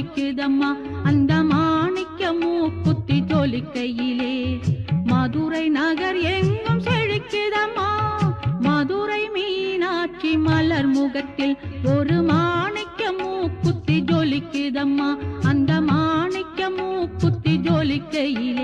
ஜொலிக்குதம்மா அந்த மாணிக்க மூக்குத்தி ஜொலிக்கையிலே மதுரை நகர் எங்கும் செழிக்குதம்மா மதுரை மீனாட்சி மலர் முகத்தில் ஒரு மாணிக்க மூக்குத்தி ஜொலிக்குதம்மா அந்த மாணிக்க மூக்குத்தி ஜொலிக்கையிலே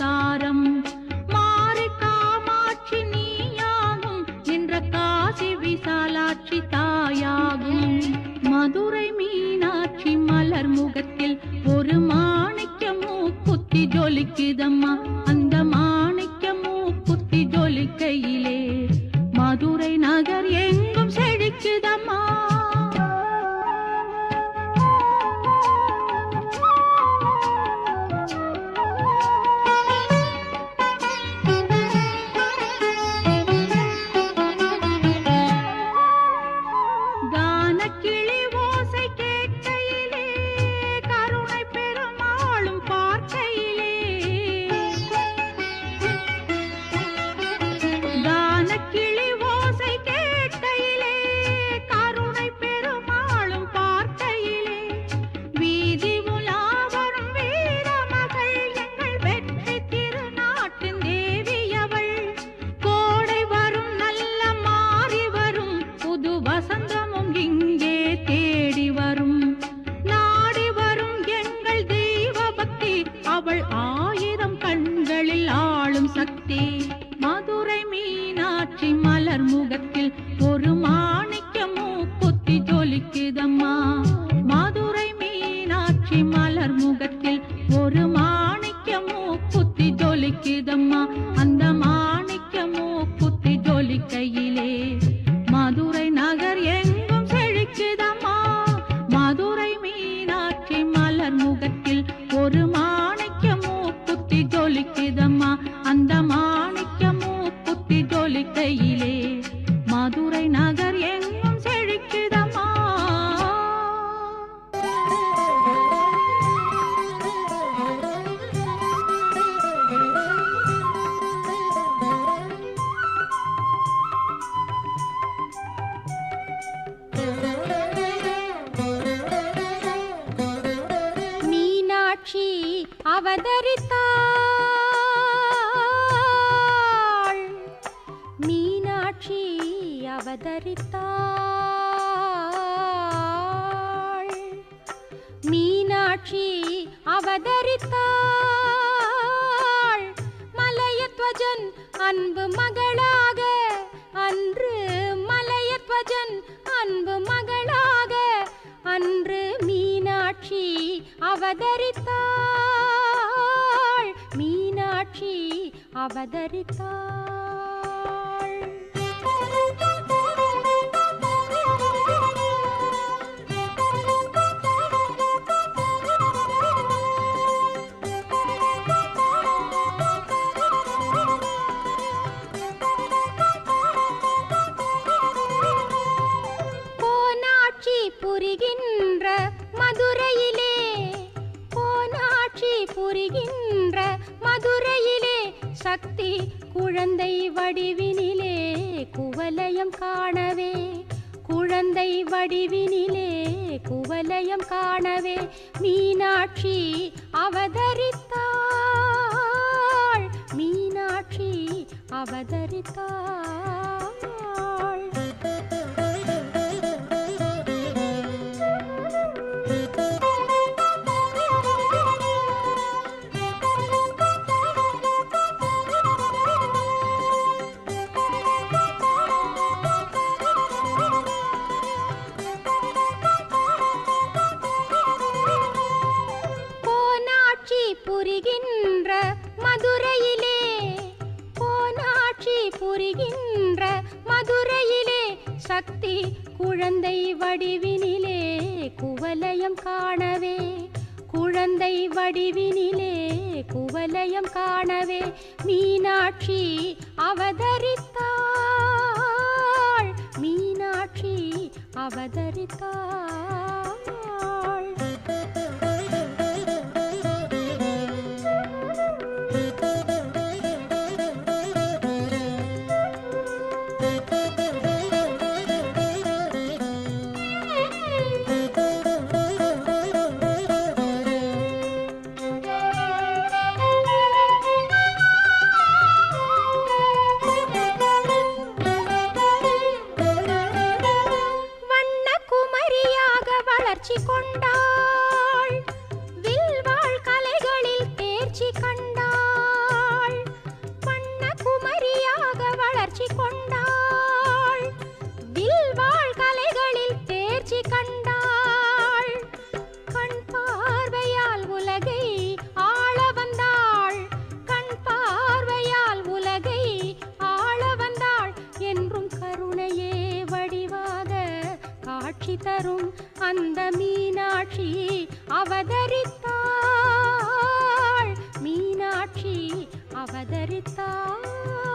அவதாரம் தாரம் மாறி காமாட்சி நீயாகும். நின்ற காசி விசாலாட்சி தாயாகும். மதுரை மீனாட்சி மலர் முகத்தில் ஒரு மாணிக்க மூக்குத்தி ஜொலிக்குதம். மதுரை மீனாட்சி மலர் முகத்தில் ஒரு மாணிக்க மூக்குத்தி ஜொலிக்குதம்மா மதுரை நகர் கதறித்தாள். மலையத்வஜன் அன்பு மகளாக அன்று மலையத்வஜன் அன்பு மகளாக அன்று மீனாட்சி அவதரித்தாள். மீனாட்சி அவதரித்தாள். புரிகின்ற மதுரையிலே சக்தி குழந்தை வடிவினிலே குவலயம் காணவே. குழந்தை வடிவினிலே குவலயம் காணவே. மீனாட்சி அவதரித்தாள். மீனாட்சி அவதரித்தாள். சக்தி குழந்தை வடிவினிலே குவலயம் காணவே. குழந்தை வடிவினிலே குவலயம் காணவே. மீனாட்சி அவதரித்தாள். மீனாட்சி அவதரித்தாள். காட்சி தரும் அந்த மீனாட்சி அவதரித்தாள். மீனாட்சி அவதரித்தாள்.